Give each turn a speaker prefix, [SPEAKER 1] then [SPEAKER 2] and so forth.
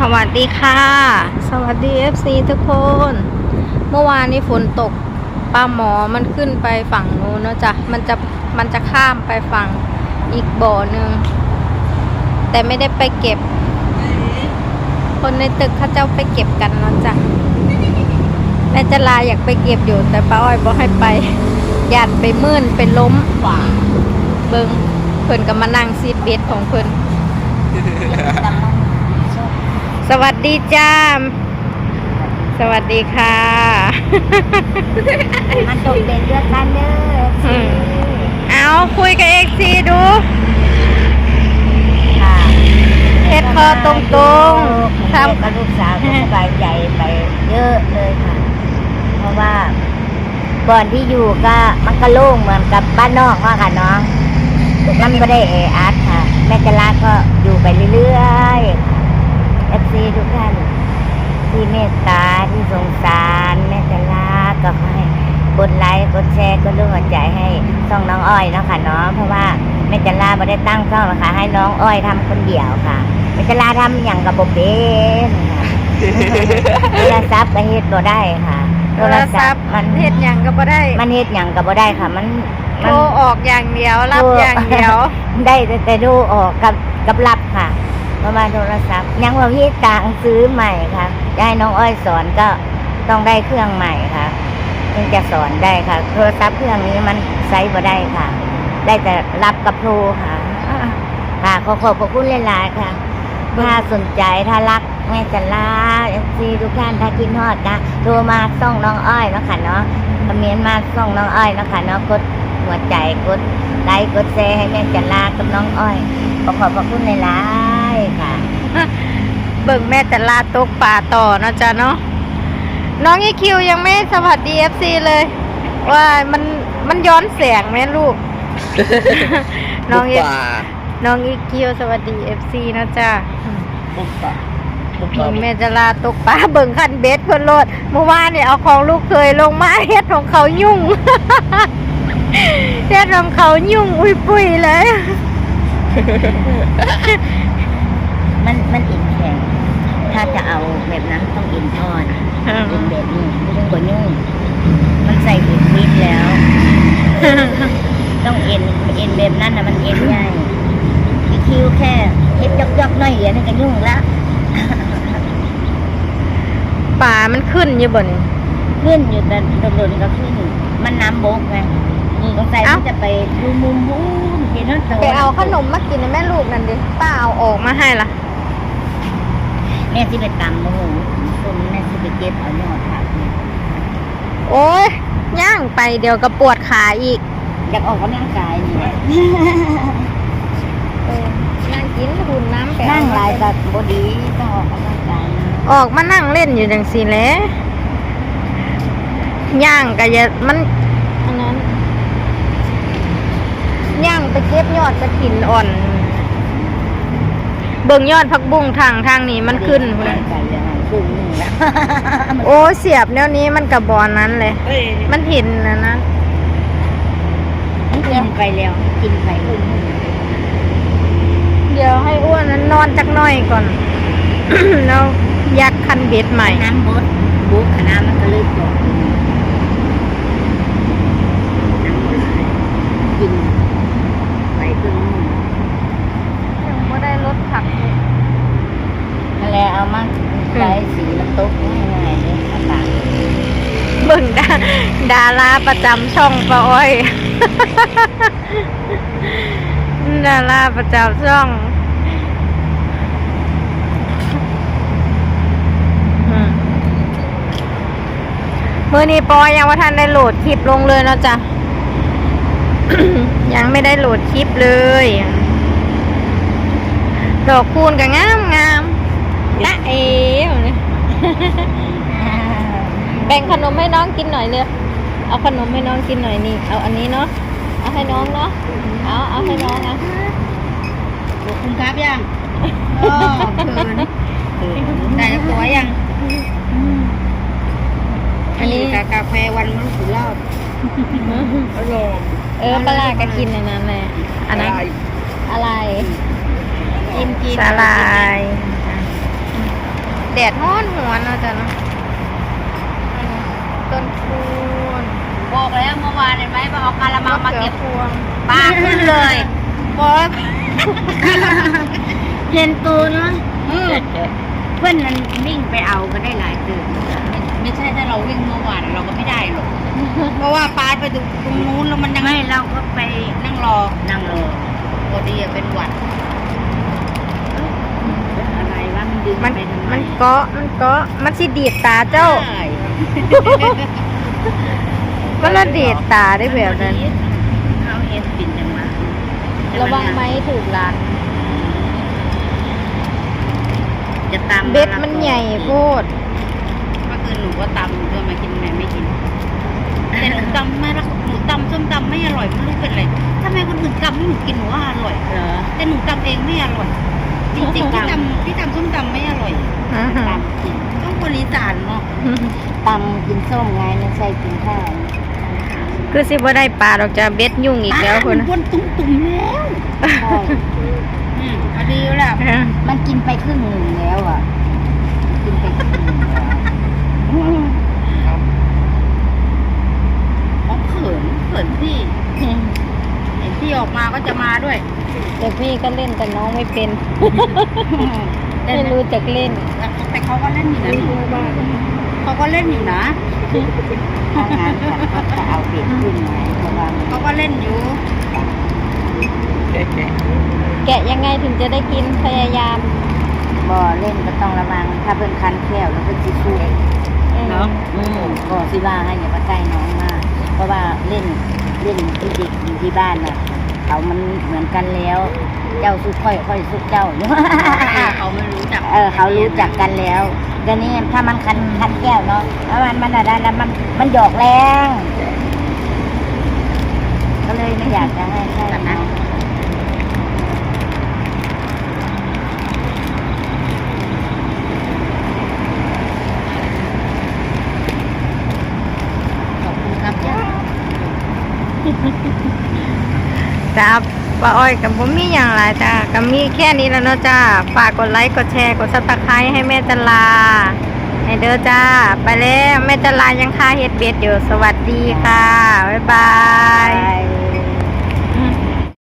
[SPEAKER 1] สวัสดีค่ะ สวัสดี FC ทุกคน เมื่อวานนี้ฝนตกปลาหมอมันขึ้นไปฝั่งนู้นเนอะจ๊ะมันจะมันจะข้ามไปฝั่งอีกบ่อหนึ่งแต่ไม่ได้ไปเก็บ คนในตึกเขาเจ้าไปเก็บกันเนอะจ๊ะแม่จะลาอยากไปเก็บอยู่ แต่ป้าอ้อยบอกให้ไปหยาดไปมื่นไปล้มฝ่าเบิงเพิ่นก็มานั่งซีดเบสของเพิ่น สวัสดีจ้าสวัสดีค่ะ
[SPEAKER 2] มันตกเป็นเลือดกันเด้อ
[SPEAKER 1] อืมเอาคุยกับเอ็กซีดู
[SPEAKER 2] ค่ะ
[SPEAKER 1] เฮ็ดคอตรงๆ
[SPEAKER 2] ทำ
[SPEAKER 1] ทำ
[SPEAKER 2] กับลูกสาวก็สบายใจไปเยอะเลยค่ะ เพราะว่าก่อนที่อยู่ก็มันก็โล่งเหมือนกับบ้านนอกมากค่ะน้องมันไม่ได้แออัดค่ะ แม่จะลาก็อยู่ไปเรื่อยๆ เอฟซีทุกท่านที่เมตตาที่สงสารแม่จะลาก็ให้กดไลค์กดแชร์กดรูปหัวใจให้ช่องน้องอ้อยเนาะค่ะเนาะเพราะว่าแม่จะลาไม่ได้ตั้งช่องหรอกค่ะให้น้องอ้อยทำคนเดียวค่ะแม่จะลาทำอย่างกับโบเป็นค่ะโทรศัพท์ก็เฮ็ดบ่ได้ค่ะ
[SPEAKER 1] โทรศัพท์
[SPEAKER 2] มัน
[SPEAKER 1] เฮ็ดหยังก็บ่ได้
[SPEAKER 2] มันเฮ็ดอย่างกับบ่ได้ค่ะ มัน
[SPEAKER 1] โทรออกอย่างเดียวรับ
[SPEAKER 2] โทร
[SPEAKER 1] อย่างเดียว
[SPEAKER 2] ได้แต่แต่ดูออกกับกับรับค่ะ ประมาณโทรศัพท์ ยังว่าพี่ต่างซื้อใหม่ค่ะจะให้น้องอ้อยสอนก็ต้องได้เครื่องใหม่ค่ะถึงจะสอนได้ค่ะ โทรศัพท์เครื่องนี้มันใช้บ่ได้ค่ะ ได้แต่รับกับครูค่ะ ค่ะขอขอบพระคุณหลายๆค่ะ ถ้าสนใจถ้ารักแม่จะลาเอฟซีทุกท่านถ้ากินฮอดนะโทรมาส่องน้องอ้อยเนาะค่ะเนาะคอมเมนต์มาส่องน้องอ้อยเนาะค่ะเนาะกดหัวใจกดไลค์กดแชร์ให้แม่จะลากับน้องอ้อยขอขอบพระคุณหลายๆ
[SPEAKER 1] เบิ่งแม่แต่ลาตกป่าต่อเนาะจ๊ะเนาะน้องอีคิวยังไม่สวัสดี FC เลย ว่ามันมันย้อนแสงไหมลูก น้องอี
[SPEAKER 3] ป่า
[SPEAKER 1] น้องอีคิวสวัสดี FC นะจ๊ะ
[SPEAKER 3] ปุ๊บป่าปุ๊บ
[SPEAKER 1] นี่
[SPEAKER 3] ป่า
[SPEAKER 1] แม่จะลาตกปลาเบิ่งคันเบ็ดเพิ่นโลดเมื่อวานเนี่ยเอาของลูกเคยลงมาเฮ็ดของเขายุ่งเฮ็ดของเขายุ่งอุ้ยปุ้ยเลย
[SPEAKER 2] มันมันอินแข็งถ้าจะเอาแบบนั้นต้องอินทอดอินแบบนี้ไม่ต้องกดยุ่งมันใส่ผิดพิษแล้ว ต้องเอ็นเอ็นแบบนั้นนะมันเอ็นใหญ่อีคิวแค่เอ็ดยอกยอกๆหน้อยเดียวนี่ก็ยุ่งแล้ว
[SPEAKER 1] ป่ามันขึ้นอยู่บ่นี่
[SPEAKER 2] ขึ้นอยู่แต่โดนๆก็ขึ้น มันน้ำบกไงสงสัย
[SPEAKER 1] เอ้า
[SPEAKER 2] มันจะไปดูมุมมุมเห็นนั่นโต
[SPEAKER 1] ไปเอาขนมมากินให้แม่ลูกนั่นดิป้าเอาออกมาให้ล่ะ
[SPEAKER 2] แม่ที่ไปตำมะม่วงคนแม่ที่ไปเก็บเอายอดผักเนี่ย
[SPEAKER 1] โอ้ยย่างไปเดี๋ยวก็ปวดขาอีก
[SPEAKER 2] อยากออกกำลังกายนี่แหละ
[SPEAKER 1] เออนั่งกินหุ่นน้ำไป
[SPEAKER 2] นั่งหลาย
[SPEAKER 1] เอ
[SPEAKER 2] กับบดีต้องออกกำลังกายนะ
[SPEAKER 1] ออกมานั่งเล่นอยู่จังซี่แหละย่างก็อย่ามันอันนั้นย่างไปเก็บยอดกระถินอ่อน เบิ่งยอดผักบุ้งทางทางนี้มันขึ้น
[SPEAKER 2] เล
[SPEAKER 1] พุ่น
[SPEAKER 2] ย
[SPEAKER 1] น่ะ
[SPEAKER 2] กันเลยครึ่งหนึงแล้ว
[SPEAKER 1] โอ้เสียบแนวนี้มันกับบอนนั้นเลย
[SPEAKER 3] เฮ้ย
[SPEAKER 1] มันเห็นนะนะ
[SPEAKER 2] มันกินไปแล้วกินไปครึ่งหนึง
[SPEAKER 1] เดี๋ยวให้อ้วนนั้นนอนจักหน่อยก่อน แล้วยักคันเบ็ดใหม่
[SPEAKER 2] น้ำบดบุกขนาดมันก็เลยตกน้ำบดกินไปครึ่งหนึง
[SPEAKER 1] ยังไม่ได้ลดผักเลย
[SPEAKER 2] นั่น แหละเอามาใส่สีแล้วตกง่ายๆเลยอากาศ
[SPEAKER 1] เบิ่งดาดาราประจำช่องป้าอ้อย ดาราประจำช่องอืมมือนี้ปอยยังว่าท่านได้โหลดคลิปลงเลยเนาะจ๊ะยังไม่ได้โหลดคลิปเลย ดอกคูณก็งามงาม นะเอ๋แบบนี้แบ่งขนมให้น้องกินหน่อยเลยเอาขนมให้น้องกินหน่อยนี่ เอาอันนี้เนาะ เอาให้น้องเนาะ เอา เอาให้น้องนะ
[SPEAKER 2] คุณครับยังเออคืนได้ตัวยัง
[SPEAKER 1] อันนี้
[SPEAKER 2] กากาแฟวันมันสุดรอบ
[SPEAKER 3] อร่อย
[SPEAKER 1] เออปลาร้าก็กินในนั้นเลยอันนั้นอะไร
[SPEAKER 2] กินกิน
[SPEAKER 1] สาลาย แดดฮ้อนหัวเนาะจ้ะเนาะอันนี้ต้นคูณ
[SPEAKER 2] บอกแล้วเมื่อวานเห็นไหมว่าเอากาละมังมาเก็บ
[SPEAKER 1] พวง
[SPEAKER 2] ปลาขึ้นเลย
[SPEAKER 1] บอก
[SPEAKER 2] เห็นตูนมั้ยเพื่อนนั้นวิ่งไปเอาก็ได้หลายตื่นไม่ใช่ถ้าเราวิ่งเมื่อวานเราก็ไม่ได้หรอก
[SPEAKER 1] เพราะว่าปลาไปถึงตรงนู้นแล้วมันยัง
[SPEAKER 2] ไม่เราก็ไป
[SPEAKER 1] นั่งรอ
[SPEAKER 2] นั่งรอ
[SPEAKER 1] พอดีอะเป็นหวัด
[SPEAKER 2] อะไรวะมันดึง
[SPEAKER 1] มัน
[SPEAKER 2] ไปทำไม
[SPEAKER 1] มันเกาะมันเกาะมันสิดีดตาเจ้า
[SPEAKER 2] ใช่
[SPEAKER 1] ก็ละดีดตาได้แบบนั้น
[SPEAKER 2] เขาเห็นปิ่นจังวะ
[SPEAKER 1] ระวังไหมถูกหลาน
[SPEAKER 2] จะตาม
[SPEAKER 1] เบ็ดมันใหญ่โพด
[SPEAKER 2] เมื่อคืนหนูก็ตำด้วยมากินไหมไม่กินแต่หนูตำไม่รักหนูตำส้มตำไม่อร่อยไม่รู้เป็นไรทำไมคนอื่นตำให้หนูกินหนูว่าอร่อย
[SPEAKER 4] เหรอ
[SPEAKER 2] แต่หนูตำเองไม่อร่อย จริงๆพี่ตำพี่ตำส้มตำไม่อร่อย
[SPEAKER 1] อื้อหือ
[SPEAKER 2] ตำกินต้องบริจาคเนาะตำกินส้มไงไม่ใช่กินข้าว
[SPEAKER 1] คือสิบ่ได้ปลาดอกจะเบ็ดยุ่งอีกแล้วคน
[SPEAKER 2] บนตุ้มตุ้มๆแล้วใช่อืมพอดีแล้วมันกินไปครึ่งหนึ่งแล้วอะ กินไปครึ่งหนึ่งแล้วอ๋อเขินเขินพี่ เห็นพี่ออกมาก็จะมาด้วย
[SPEAKER 1] แต่พี่ก็เล่นแต่น้องไม่เป็น ไม่รู้จักเล่น
[SPEAKER 2] แต่เขาก็เล่นอยู่นะเขาก็เล่นอยู่นะถ้างานฉันก็จะเอาเด็กขึ้นไงเพราะว่าเขาก็เล่นอยู่
[SPEAKER 1] แกะยังไงถึงจะได้กินพยายาม
[SPEAKER 2] บ่เล่นก็ต้องระวัง ถ้าเพิ่นคันแก้วแล้วเพิ่นสิช่วย
[SPEAKER 1] เนาะ
[SPEAKER 2] อืมก็สิว่าให้อย่ามาใกล้น้องมาก เพราะว่าเล่น เล่นที่เด็กอยู่ที่บ้านน่ะเขามันเหมือนกันแล้ว เจ้าสุกค่อยค่อยสุกเจ้า
[SPEAKER 4] เขาไม่รู้จัก
[SPEAKER 2] เออเขารู้จักกันแล้วก็นี่ถ้ามันคันคันแก้วเนาะแล้วมันมันอะไรแล้วมันมันหยอกแรงก็เลยไม่อยากจะให้ใช่น้อง ขอบคุณครับย่า
[SPEAKER 1] จ้าป้าอ้อยกับผมมีอย่างไรจ้าก็มีแค่นี้แล้วเนาะจ้าฝากกดไลค์กดแชร์กดซับสไครต์ให้แม่จันลาให้เด้อจ้า ไปแล้วแม่จันลายังค่าเฮ็ดเบ็ดอยู่สวัสดีค่ะ บ๊ายบาย